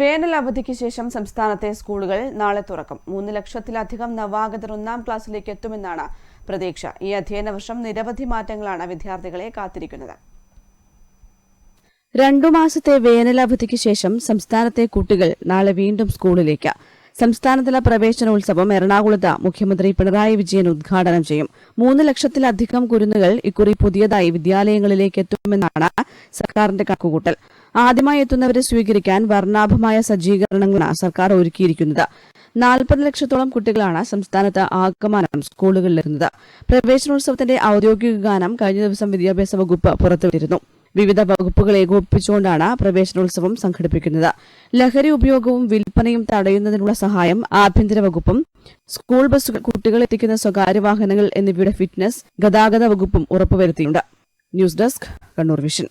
വേനൽ അവധിക്ക് ശേഷം സംസ്ഥാനത്തെ സ്കൂളുകൾ നാളെ തുറക്കും. മൂന്ന് ലക്ഷത്തിലധികം നവാഗതർ ഒന്നാം ക്ലാസ്സിലേക്ക് എത്തുമെന്നാണ് പ്രതീക്ഷ. ഈ അധ്യയന വർഷം നിരവധി മാറ്റങ്ങളാണ് വിദ്യാർത്ഥികളെ കാത്തിരിക്കുന്നത്. രണ്ടു മാസത്തെ വേനൽ അവധിക്ക് ശേഷം സംസ്ഥാനത്തെ കുട്ടികൾ നാളെ വീണ്ടും സ്കൂളിലേക്ക്. സംസ്ഥാനതല പ്രവേശനോത്സവം എറണാകുളത്ത് മുഖ്യമന്ത്രി പിണറായി വിജയൻ ഉദ്ഘാടനം ചെയ്യും. മൂന്ന് ലക്ഷത്തിലധികം കുരുന്നുകൾ ഇക്കുറി പുതിയതായി വിദ്യാലയങ്ങളിലേക്ക് എത്തുമെന്നാണ് സർക്കാരിന്റെ കണക്കുകൂട്ടൽ. ആദ്യമായി എത്തുന്നവരെ സ്വീകരിക്കാൻ വർണാഭമായ സജ്ജീകരണങ്ങളാണ് സർക്കാർ ഒരുക്കിയിരിക്കുന്നത്. നാൽപ്പത് ലക്ഷത്തോളം കുട്ടികളാണ് സംസ്ഥാനത്ത് ആകമാനം സ്കൂളുകളിലെത്തുന്നത്. പ്രവേശനോത്സവത്തിന്റെ ഔദ്യോഗിക ഗാനം കഴിഞ്ഞ ദിവസം വിദ്യാഭ്യാസ വകുപ്പ് പുറത്തുവിട്ടിരുന്നു. വിവിധ വകുപ്പുകൾ ഏകോപിപ്പിച്ചുകൊണ്ടാണ് പ്രവേശനോത്സവം സംഘടിപ്പിക്കുന്നത്. ലഹരി ഉപയോഗവും വിൽപ്പനയും തടയുന്നതിനുള്ള സഹായം ആഭ്യന്തര വകുപ്പും സ്കൂൾ ബസ്സുകൾ കുട്ടികൾ എത്തിക്കുന്ന സ്വകാര്യ വാഹനങ്ങൾ എന്നിവയുടെ ഫിറ്റ്നസ് ഗതാഗത വകുപ്പും ഉറപ്പുവരുത്തിയിട്ടുണ്ട്. News desk Kannur vision.